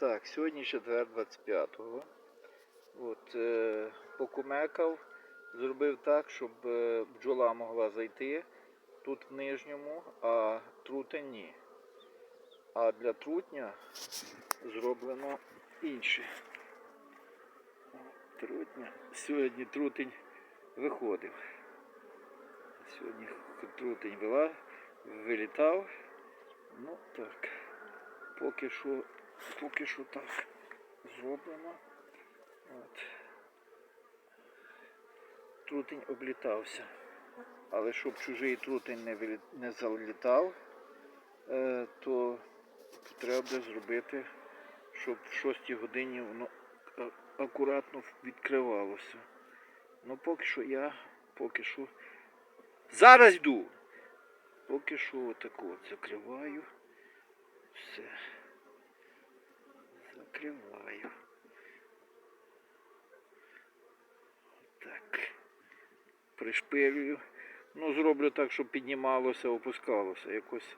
Так, сьогодні четвер 25-го. От, е, покумекав, зробив так, щоб е, бджола могла зайти тут в нижньому, а трутень ні. А для трутня зроблено інше. Трутня. Сьогодні трутень виходив. Сьогодні трутень вилітав. Ну так. Поки що, поки що так зроблено. От. Трутень облітався. Але щоб чужий трутень не, вилі- не залітав, е, то треба зробити, щоб в 6 годині воно е, акуратно відкривалося. Ну поки що я, поки що. Зараз йду! Поки що отак от закриваю. Все. Закриваю. Так. Пришпилюю. Ну, зроблю так, щоб піднімалося, опускалося. Якось,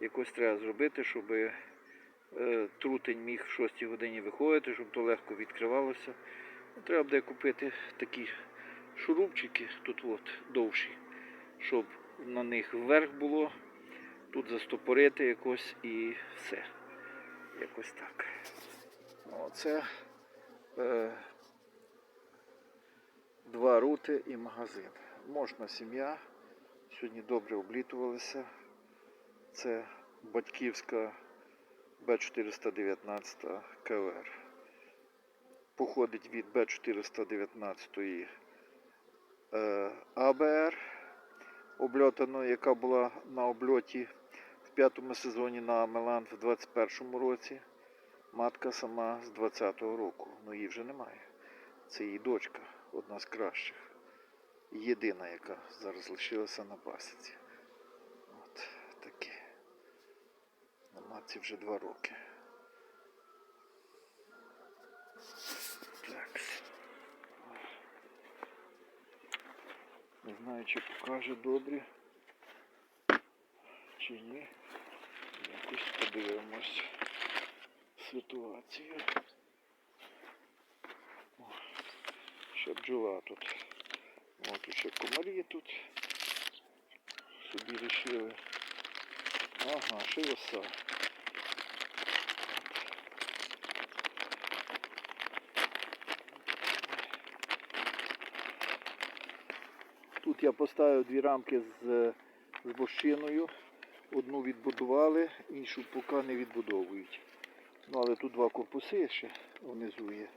якось треба зробити, щоб е, трутень міг в 6 годині виходити, щоб то легко відкривалося. Ну, Треба буде купити такі шурупчики, тут от довші, щоб на них вверх було, тут застопорити якось і все. Якось так. Оце е, два рути і магазин. Можна сім'я. Сьогодні добре облітувалися. Це батьківська Б419 КВР. Походить від Б419 е, АБР, обльотаної, яка була на обльоті в п'ятому сезоні на Мелан в 21-му році. Матка сама з 20-го року. Ну її вже немає. Це її дочка, одна з кращих. Єдина, яка зараз лишилася на пасіці. От таке. На матці вже два роки. Так. Не знаю, чи покаже добре, чи ні. Якось подивимось ситуацію. О, ще бджола тут. О, ще комарі тут. Собі рішили. Ага, ще й оса. Тут я поставив дві рамки з, з вощиною. Одну відбудували, іншу поки не відбудовують. Ну, але тут два корпуси ще внизу є.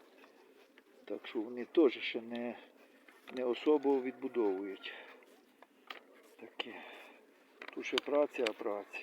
Так що вони теж ще не, не особо відбудовують. Таке. Тут ще праця, а праця.